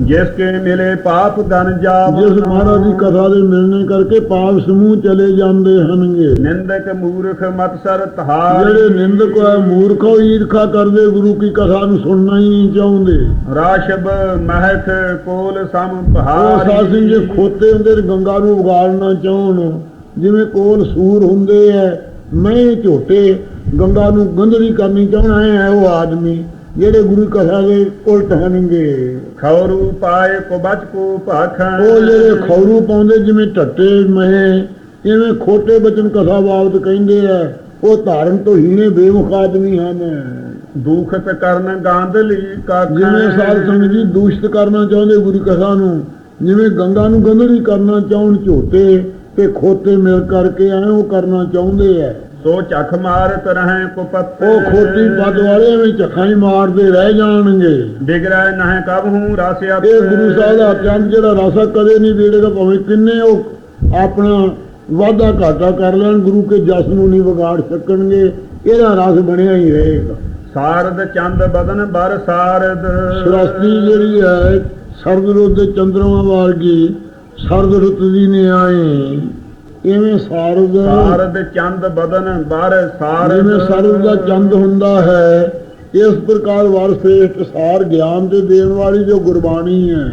ਜਿਸ ਕੇ ਮਿਲੇ ਪਾਪ ਧਨ ਜਾਵ ਜਿਸ ਮਹਾਰਾਜ ਦੀ ਕਥਾ ਦੇ ਮਿਲਣੇ ਕਰਕੇ ਪਾਪ ਸਮੂਹ ਚਲੇ ਜਾਂਦੇ ਹਨਗੇ। ਨਿੰਦਕ ਮੂਰਖ ਮਤ ਸਰ ਤਹਾਰ ਜਿਹੜੇ ਨਿੰਦਕ ਹੈ ਮੂਰਖੋ ਈਰਖਾ ਕਰਦੇ ਗੁਰੂ ਕੀ ਕਥਾ ਨੂੰ ਸੁਣਨਾ ਹੀ ਨਹੀਂ ਚਾਹੁੰਦੇ। ਰਾਸ਼ਬ ਮਹਿਕ ਕੋਲ ਸਮ ਉਹ ਪਹਾੜ। ਸਾਧ ਜੇ ਖੋਤੇ ਹੁੰਦੇ ਗੰਗਾ ਨੂੰ ਉਗਾੜਨਾ ਚਾਹਣ। ਜਿਵੇਂ ਕੋਲ ਸੂਰ ਹੁੰਦੇ ਐ ਮੈਂ ਝੋਟੇ ਗੰਗਾ ਨੂੰ ਗੰਧਲੀ ਕਰਨੀ ਚਾਹਣਾ ਹੈ ਉਹ ਆਦਮੀ। ਜਿਹੜੇ ਗੁਰੂ ਕਥਾ ਦੇ ਉਲਟ ਹਨਗੇ ਖੌਰੂ ਪਾਏ ਕੋ ਬਚ ਕੋ ਭਾਖਣ। ਉਹ ਜਿਹੜੇ ਖੌਰੂ ਪਾਉਂਦੇ ਜਿਵੇਂ ਟੱਟੇ ਮਹੇ ਇਵੇਂ ਖੋਟੇ ਬਚਨ ਕਥਾ ਬਾਬਤ ਕਹਿੰਦੇ ਆ ਉਹ ਧਾਰਨ ਤੋਂ ਹੀਣੇ ਬੇਮੁਖ ਆਦਮੀ ਹਨ। ਦੁਖਤ ਕਰਨ ਗਾਂਧਲੀ ਕਾਖਣ ਜਿਵੇਂ ਸਾਧ ਸੰਗਤ ਜੀ ਦੂਸ਼ਿਤ ਕਰਨਾ ਚਾਹੁੰਦੇ ਗੁਰੂ ਕਥਾ ਨੂੰ ਜਿਵੇਂ ਗੰਗਾ ਨੂੰ ਗੰਧਲੀ ਕਰਨਾ ਚਾਹਣ ਝੋਟੇ ਤੇ ਖੋਤੇ ਮਿਲ ਕਰਕੇ ਐ ਉਹ ਕਰਨਾ ਚਾਹੁੰਦੇ ਐ ਸੋ ਚਖ ਮਾਰਤ ਰਹੇ ਕੁਪਤ। ਉਹ ਖੋਟੀ ਪਦ ਵਾਲੇ ਐਵੇਂ ਝੱਖਾਂ ਹੀ ਮਾਰਦੇ ਰਹਿ ਜਾਣਗੇ। ਬਿਗੜੈ ਨਹਿ ਕਬ ਹੂੰ ਰਾਸਿਆ ਇਹ ਗੁਰੂ ਸਾਹਿਬ ਦਾ ਚੰਦ ਜਿਹੜਾ ਰਸਾ ਕਦੇ ਨਹੀਂ ਵੇੜੇਗਾ ਭਾਵੇਂ ਕਿੰਨੇ ਉਹ ਆਪਣਾ ਵਾਧਾ ਘਾਟਾ ਕਰ ਲੈਣ ਗੁਰੂ ਕੇ ਜਸ ਨੂੰ ਨਹੀਂ ਵਿਗਾੜ ਸਕਣਗੇ ਇਹਦਾ ਰਸ ਬਣਿਆ ਹੀ ਰਹੇਗਾ। ਸਾਰਦ ਚੰਦ ਬਦਨ ਬਰ ਸਾਰਦ। ਸ੍ਰਸ਼ਟੀ ਜਿਹੜੀ ਹੈ ਸਰਦ ਰੁੱਤ ਦੇ ਚੰਦਰਮਾ ਵਰਗੀ ਸਰਦ ਰੁੱਤ ਦੀ ਨੇ ਆਏ ਇਵੇਂ ਸਾਰਦ ਸਾਰਦ ਚੰਦ ਬਦਨ ਬਰ ਸਾਰਦ ਜਿਵੇਂ ਸਰਦ ਦਾ ਚੰਦ ਹੁੰਦਾ ਹੈ ਇਸ ਪ੍ਰਕਾਰ ਵਰ ਸ੍ਰੇਸ਼ਟ ਸਾਰ ਗਿਆਨ ਦੇ ਦੇਣ ਵਾਲੀ ਜੋ ਗੁਰਬਾਣੀ ਹੈ।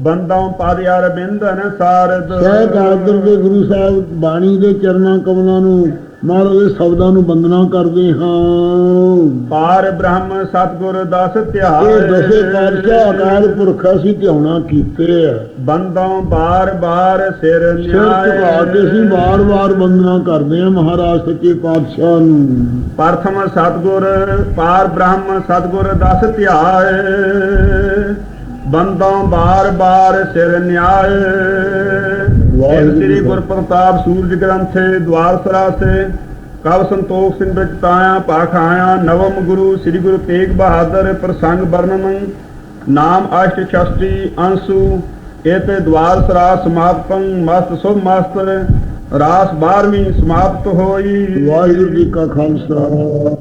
ਬੰਦੋਂ ਪਦ ਅਰਬਿੰਦਨ ਸਾਰਦ। ਸਹਿ ਕਾਦਰ ਦੇ ਗੁਰੂ ਸਾਹਿਬ ਬਾਣੀ ਦੇ ਚਰਨਾਂ ਕਮਲਾਂ ਨੂੰ ਮਹਾਰਾਜ ਦੇ ਸ਼ਬਦਾਂ ਨੂੰ ਬੰਦਨਾ ਕਰਦੇ ਹਾਂ। ਪਾਰ ਬ੍ਰਹਮ ਸਤਗੁਰ ਦਸ ਇਹ ਧਿਆਏ ਦਸੇ ਪਾਤਸ਼ਾਹ ਅਕਾਲ ਪੁਰਖ ਅਸੀਂ ਧਿਆਉਣਾ ਕੀਤੇ ਆ। ਬੰਦੋਂ ਬਾਰ ਬਾਰ ਸਿਰ ਸਿਰ ਝੁਕਾ ਕੇ ਅਸੀਂ ਨਿਆਏ ਵਾਰ-ਵਾਰ ਬੰਦਨਾ ਕਰਦੇ ਹਾਂ ਮਹਾਰਾਜ ਸੱਚੇ ਪਾਤਸ਼ਾਹ ਨੂੰ। ਪ੍ਰਥਮ ਸਤਗੁਰ ਪਾਰ ਬ੍ਰਹਮ ਸਤਗੁਰ ਦਸ ਧਿਆਏ ਬੰਦੋਂ ਬਾਰ ਬਾਰ ਸਿਰ ਨਿਆਏ ਵਾਹਿਗੁਰੂ ਸ੍ਰੀ ਗੁਰ ਪ੍ਰਤਾਪ ਸੂਰਜ ਗ੍ਰੰਥੇ ਦਵਾਰ ਸਰਾਸੇ ਕਵ ਸੰਤੋਖ ਸਿੰਘ ਵਿੱਚ ਤਾਇਆ ਪਾਖ ਆਇਆ ਨਵਮ ਗੁਰੂ ਸ੍ਰੀ ਗੁਰੂ ਤੇਗ ਬਹਾਦਰ ਪ੍ਰਸੰਗ ਵਰਣਨ ਨਾਮ ਅਸ਼ਟ ਸ਼ਸਤੀ ਅੰਸੂ ਇਤੇ ਦਵਾਰ ਸਰਾ ਸਮਾਪਨ ਮਸਤ ਸੁਭ ਮਸਤ ਰਾਸ 12ਵੀਂ ਸਮਾਪਤ ਹੋਈ। ਵਾਹਿਗੁਰੂ ਜੀ ਕਾ ਖਾਲਸਾ।